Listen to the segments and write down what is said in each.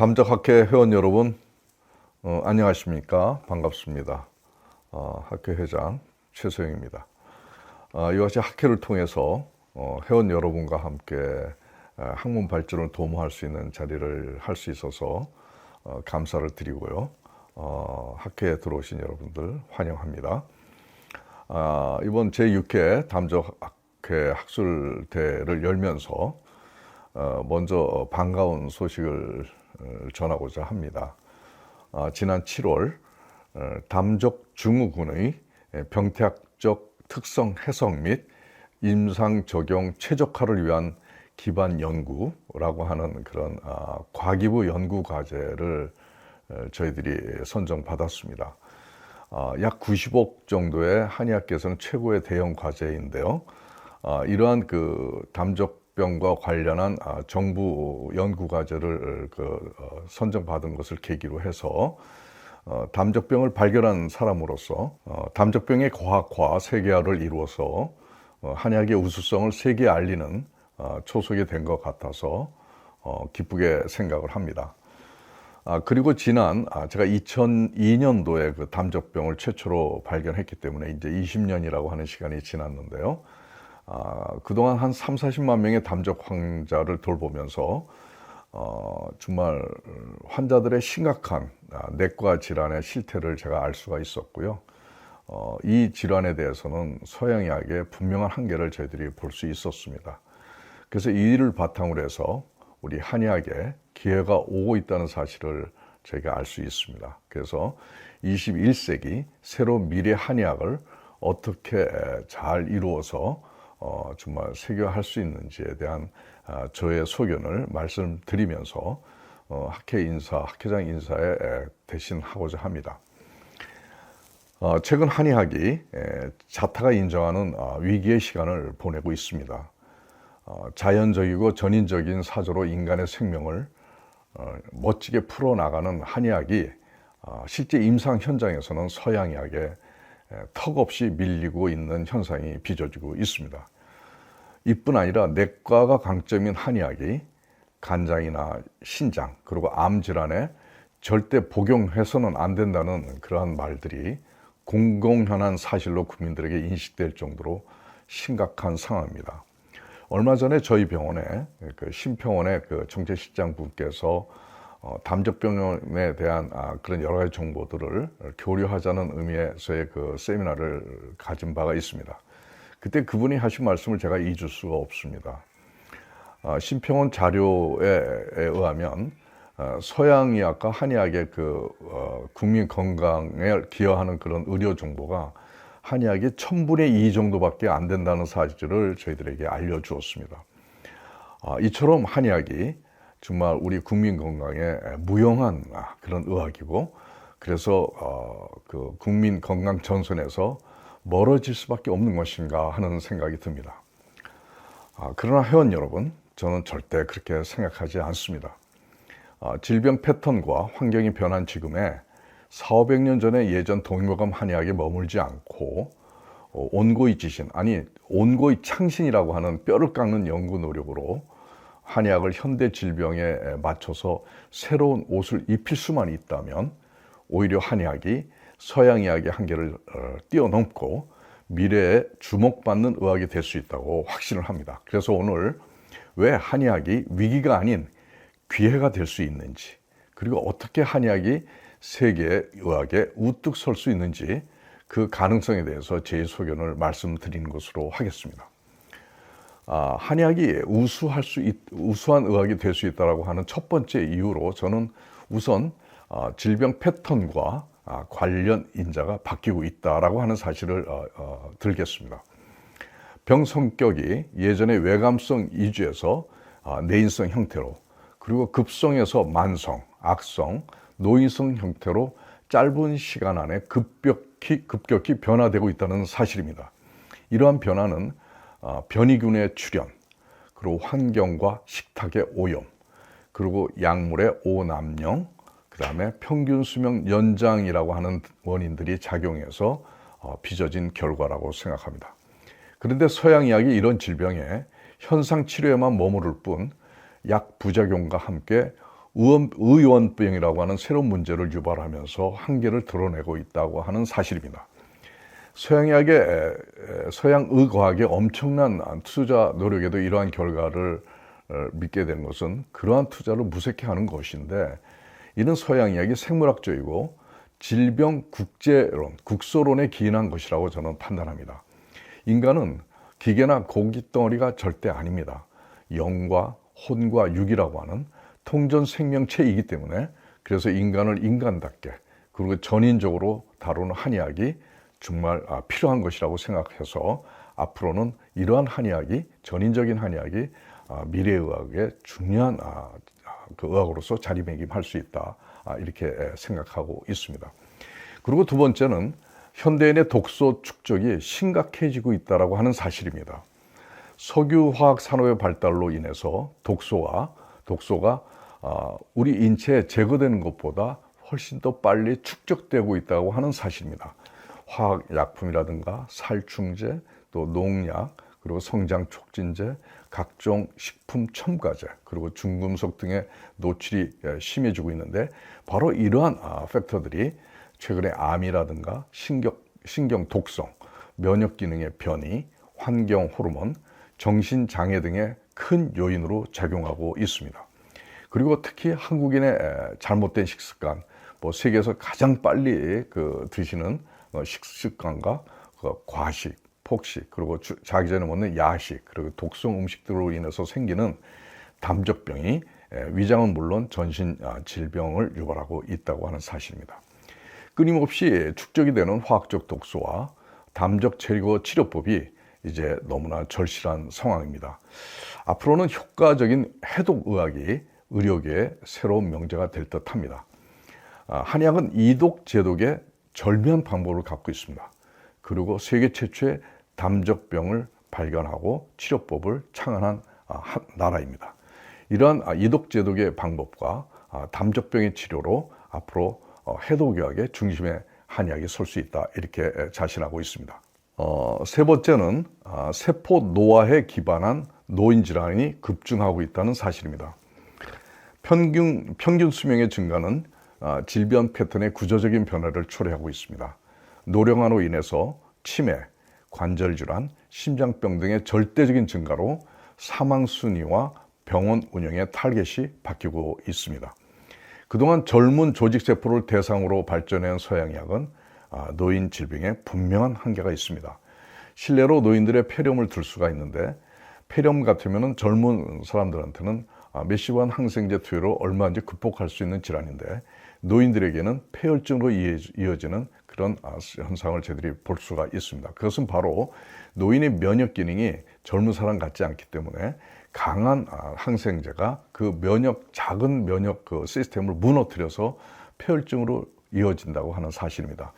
담적학회 회원 여러분, 어, 안녕하십니까? 반갑습니다. 어, 학회 회장 최소영입니다. 어, 이와 같이 학회를 통해서 어, 회원 여러분과 함께 어, 학문 발전을 도모할 수 있는 자리를 할 수 있어서 어, 감사를 드리고요. 어, 학회에 들어오신 여러분들 환영합니다. 아, 이번 제6회 담적학회 학술대를 열면서 어, 먼저 반가운 소식을 어, 전하고자 합니다. 아, 지난 7월 어, 담적 증후군의 병태학적 특성 해석 및 임상 적용 최적화를 위한 기반 연구라고 하는 그런 아, 과기부 연구 과제를 어, 저희들이 선정 받았습니다. 아, 약 90억 정도의 한의학계에서는 최고의 대형 과제인데요. 아, 이러한 그 담적 병과 관련한 아, 정부 연구 과제를 그 어, 선정받은 것을 계기로 해서 어, 담적병을 발견한 사람으로서 어, 담적병의 과학화 세계화를 이루어서 어, 한의학의 우수성을 세계에 알리는 어, 초석이 된 것 같아서 어, 기쁘게 생각을 합니다. 아, 그리고 지난, 아, 제가 2002년도에 그 담적병을 최초로 발견했기 때문에 이제 20년이라고 하는 시간이 지났는데요. 아, 그동안 한 3, 40만 명의 담적 환자를 돌보면서 어, 정말 환자들의 심각한 아, 내과 질환의 실태를 제가 알 수가 있었고요. 어, 이 질환에 대해서는 서양의학의 분명한 한계를 저희들이 볼 수 있었습니다. 그래서 이 일을 바탕으로 해서 우리 한의학에 기회가 오고 있다는 사실을 저희가 알 수 있습니다. 그래서 21세기 새로운 미래 한의학을 어떻게 잘 이루어서 어, 정말 세계화할 수 있는지에 대한 아, 저의 소견을 말씀드리면서 어, 학회 인사, 학회장 인사에 에, 대신하고자 합니다. 어, 최근 한의학이 에, 자타가 인정하는 아, 위기의 시간을 보내고 있습니다. 어, 자연적이고 전인적인 사조로 인간의 생명을 어, 멋지게 풀어나가는 한의학이 어, 실제 임상 현장에서는 서양의학에 에, 턱없이 밀리고 있는 현상이 빚어지고 있습니다. 이뿐 아니라 내과가 강점인 한의학이 간장이나 신장 그리고 암 질환에 절대 복용해서는 안 된다는 그러한 말들이 공공연한 사실로 국민들에게 인식될 정도로 심각한 상황입니다. 얼마 전에 저희 병원에 그 심평원의 그 정책실장 분께서 어, 담적병에 대한 아, 그런 여러 가지 정보들을 교류하자는 의미에서의 그 세미나를 가진 바가 있습니다. 그때 그분이 하신 말씀을 제가 잊을 수가 없습니다. 아, 심평원 자료에 의하면 어, 서양의학과 한의학의 그 어, 국민 건강에 기여하는 그런 의료 정보가 한의학이 천분의 이 정도밖에 안 된다는 사실을 저희들에게 알려주었습니다. 아, 이처럼 한의학이 정말 우리 국민 건강에 무용한 아, 그런 의학이고 그래서 어, 그 국민 건강 전선에서 멀어질 수밖에 없는 것인가 하는 생각이 듭니다. 아, 그러나 회원 여러분, 저는 절대 그렇게 생각하지 않습니다. 아, 질병 패턴과 환경이 변한 지금에 4, 500년 전에 예전 동묘감 한의학에 머물지 않고 어, 온고의 지신, 아니 온고의 창신이라고 하는 뼈를 깎는 연구 노력으로 한의학을 현대 질병에 맞춰서 새로운 옷을 입힐 수만 있다면 오히려 한의학이 서양의학의 한계를 어, 뛰어넘고 미래에 주목받는 의학이 될 수 있다고 확신을 합니다. 그래서 오늘 왜 한의학이 위기가 아닌 기회가 될 수 있는지 그리고 어떻게 한의학이 세계 의학에 우뚝 설 수 있는지 그 가능성에 대해서 제 소견을 말씀드리는 것으로 하겠습니다. 아, 한의학이 우수할 수 있, 우수한 의학이 될 수 있다라고 하는 첫 번째 이유로 저는 우선 아, 질병 패턴과 아, 관련 인자가 바뀌고 있다라고 하는 사실을 어, 어, 들겠습니다. 병 성격이 예전에 외감성 이주에서 아, 내인성 형태로 그리고 급성에서 만성, 악성, 노인성 형태로 짧은 시간 안에 급격히, 급격히 변화되고 있다는 사실입니다. 이러한 변화는 아, 변이균의 출현, 그리고 환경과 식탁의 오염, 그리고 약물의 오남용, 그 다음에 평균 수명 연장이라고 하는 원인들이 작용해서 어, 빚어진 결과라고 생각합니다. 그런데 서양의학이 이런 질병에 현상 치료에만 머무를 뿐 약 부작용과 함께 의원, 의원병이라고 하는 새로운 문제를 유발하면서 한계를 드러내고 있다고 하는 사실입니다. 서양의학의 서양 의과학의 엄청난 투자 노력에도 이러한 결과를 어, 믿게 되는 것은 그러한 투자를 무색해하는 것인데 이는 서양의학이 생물학적이고 질병 국제론, 국소론에 기인한 것이라고 저는 판단합니다. 인간은 기계나 고기 덩어리가 절대 아닙니다. 영과 혼과 육이라고 하는 통전 생명체이기 때문에 그래서 인간을 인간답게 그리고 전인적으로 다루는 한의학이 정말 아, 필요한 것이라고 생각해서 앞으로는 이러한 한의학이 전인적인 한의학이 아, 미래 의학의 중요한 아, 그 의학으로서 자리매김할 수 있다 이렇게 생각하고 있습니다. 그리고 두 번째는 현대인의 독소 축적이 심각해지고 있다라고 하는 사실입니다. 석유 화학 산업의 발달로 인해서 독소가 독소가 우리 인체에 제거되는 것보다 훨씬 더 빨리 축적되고 있다고 하는 사실입니다. 화학약품이라든가 살충제, 또 농약, 그리고 성장 촉진제, 각종 식품 첨가제, 그리고 중금속 등의 노출이 심해지고 있는데 바로 이러한 아, 팩터들이 최근에 암이라든가 신경, 신경 독성, 면역 기능의 변이, 환경 호르몬, 정신 장애 등의 큰 요인으로 작용하고 있습니다. 그리고 특히 한국인의 잘못된 식습관, 뭐 세계에서 가장 빨리 그 드시는 어, 식습관과 그 과식, 폭식, 그리고 자기 전에 먹는 야식, 그리고 독성 음식들로 인해서 생기는 담적병이 위장은 물론 전신 아, 질병을 유발하고 있다고 하는 사실입니다. 끊임없이 축적이 되는 화학적 독소와 담적 제거 치료법이 이제 너무나 절실한 상황입니다. 앞으로는 효과적인 해독 의학이 의료계의 새로운 명제가 될 듯합니다. 아, 한의학은 이독 제독의 절묘한 방법을 갖고 있습니다. 그리고 세계 최초의 담적병을 발견하고 치료법을 창안한 아, 나라입니다. 이러한 아, 이독제독의 방법과 아, 담적병의 치료로 앞으로 어, 해독의학의 중심에 한의학이 설 수 있다 이렇게 자신하고 있습니다. 어, 세 번째는 세포 노화에 기반한 노인 질환이 급증하고 있다는 사실입니다. 평균, 평균 수명의 증가는 질병 패턴의 구조적인 변화를 초래하고 있습니다. 노령화로 인해서 치매, 관절 질환, 심장병 등의 절대적인 증가로 사망 순위와 병원 운영의 타겟이 바뀌고 있습니다. 그동안 젊은 조직 세포를 대상으로 발전한 서양의학은 아, 노인 질병에 분명한 한계가 있습니다. 실내로 노인들의 폐렴을 들 수가 있는데 폐렴 같으면 젊은 사람들한테는 아, 메시반 항생제 투여로 얼마든지 극복할 수 있는 질환인데 노인들에게는 폐혈증으로 이어지는 그런 아, 현상을 저희들이 볼 수가 있습니다. 그것은 바로 노인의 면역 기능이 젊은 사람 같지 않기 때문에 강한 아, 항생제가 그 면역 작은 면역 그 시스템을 무너뜨려서 폐혈증으로 이어진다고 하는 사실입니다.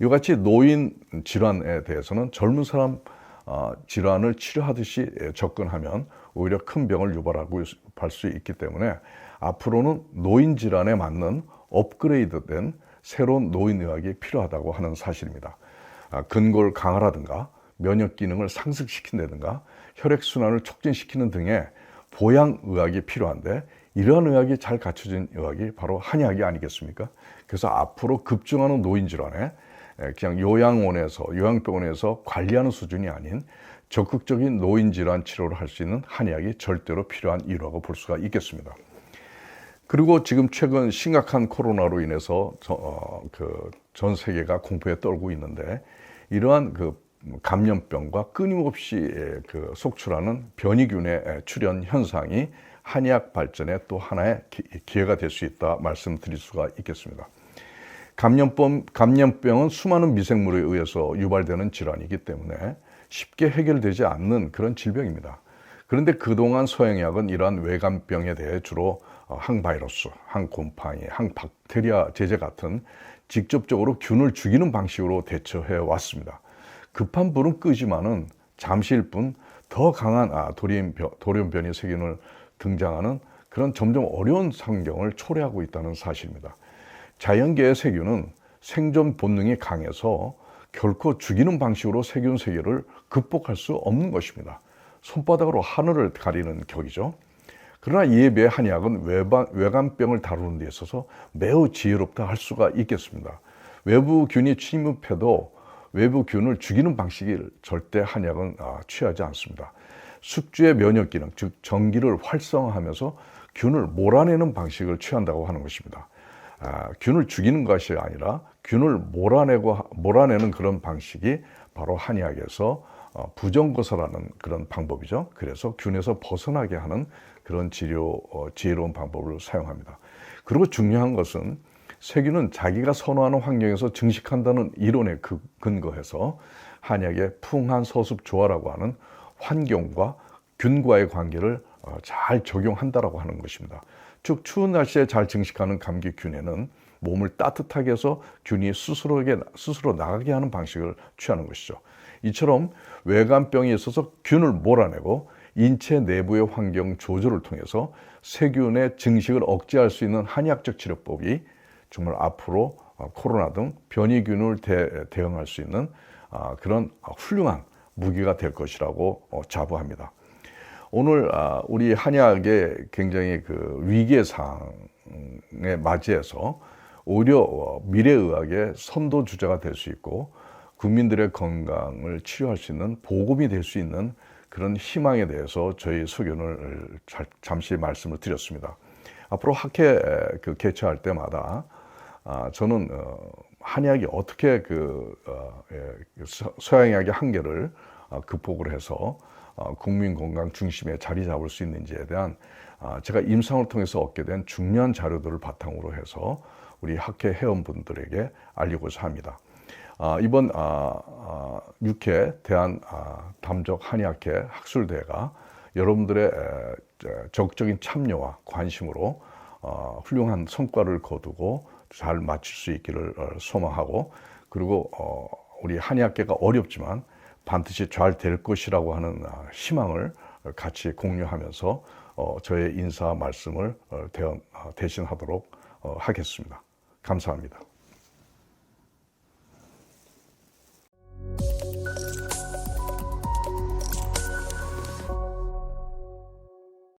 이와 같이 노인 질환에 대해서는 젊은 사람 아, 질환을 치료하듯이 접근하면 오히려 큰 병을 유발하고 할 수 있기 때문에 앞으로는 노인 질환에 맞는 업그레이드된 새로운 노인의학이 필요하다고 하는 사실입니다. 아, 근골 강화라든가 면역 기능을 상승시킨다든가 혈액순환을 촉진시키는 등의 보양의학이 필요한데 이러한 의학이 잘 갖춰진 의학이 바로 한의학이 아니겠습니까? 그래서 앞으로 급증하는 노인 질환에 그냥 요양원에서 요양병원에서 관리하는 수준이 아닌 적극적인 노인 질환 치료를 할 수 있는 한의학이 절대로 필요한 일화고 볼 수가 있겠습니다. 그리고 지금 최근 심각한 코로나로 인해서 어, 그 전 세계가 공포에 떨고 있는데 이러한 그 감염병과 끊임없이 그 속출하는 변이균의 출현 현상이 한의학 발전의 또 하나의 기회가 될 수 있다 말씀드릴 수가 있겠습니다. 감염병, 감염병은 수많은 미생물에 의해서 유발되는 질환이기 때문에 쉽게 해결되지 않는 그런 질병입니다. 그런데 그동안 서양의학은 이러한 외감병에 대해 주로 어, 항바이러스, 항곰팡이, 항박테리아 제제 같은 직접적으로 균을 죽이는 방식으로 대처해 왔습니다. 급한 불은 끄지만은 잠시일 뿐 더 강한 아, 돌연변, 돌연변이 세균을 등장하는 그런 점점 어려운 상경을 초래하고 있다는 사실입니다. 자연계의 세균은 생존 본능이 강해서 결코 죽이는 방식으로 세균 세계를 극복할 수 없는 것입니다. 손바닥으로 하늘을 가리는 격이죠. 그러나 이에 한의학은 외반, 외관병을 다루는 데 있어서 매우 지혜롭다 할 수가 있겠습니다. 외부 균이 침입해도 외부 균을 죽이는 방식을 절대 한약은 아, 취하지 않습니다. 숙주의 면역 기능, 즉 전기를 활성화하면서 균을 몰아내는 방식을 취한다고 하는 것입니다. 아, 균을 죽이는 것이 아니라 균을 몰아내고 몰아내는 그런 방식이 바로 한의학에서 어, 부정거사라는 그런 방법이죠. 그래서 균에서 벗어나게 하는 그런 치료 어, 지혜로운 방법을 사용합니다. 그리고 중요한 것은 세균은 자기가 선호하는 환경에서 증식한다는 이론에 그- 근거해서 한약의 풍한 서습 조화라고 하는 환경과 균과의 관계를 어, 잘 적용한다라고 하는 것입니다. 즉 추운 날씨에 잘 증식하는 감기균에는 몸을 따뜻하게 해서 균이 스스로에게 스스로 나가게 하는 방식을 취하는 것이죠. 이처럼 외관병이 있어서 균을 몰아내고 인체 내부의 환경 조절을 통해서 세균의 증식을 억제할 수 있는 한의학적 치료법이 정말 앞으로 어, 코로나 등 변이균을 대, 대응할 수 있는 아, 그런 훌륭한 무기가 될 것이라고 어, 자부합니다. 오늘 아, 우리 한약의 굉장히 그 위기의 상황에 맞이해서 오히려 어, 미래의학의 선도 주자가 될 수 있고 국민들의 건강을 치료할 수 있는 보급이 될 수 있는 그런 희망에 대해서 저희 소견을 자- 잠시 말씀을 드렸습니다. 앞으로 학회 에, 그 개최할 때마다 아, 저는 어, 한의학이 어떻게 그 어, 예, 그 서- 서양의학의 한계를 어, 극복을 해서 어, 국민 건강 중심에 자리 잡을 수 있는지에 대한 아, 제가 임상을 통해서 얻게 된 중요한 자료들을 바탕으로 해서 우리 학회 회원분들에게 알리고자 합니다. 아, 이번 아, 아, 6회 대한 아, 담적 한의학회 학술대회가 여러분들의 에, 저, 적극적인 참여와 관심으로 어, 훌륭한 성과를 거두고 잘 마칠 수 있기를 어, 소망하고 그리고 어, 우리 한의학계가 어렵지만 반드시 잘 될 것이라고 하는 아, 희망을 같이 공유하면서 어, 저의 인사 말씀을 어, 대언, 어, 대신 하도록 어, 하겠습니다. 감사합니다.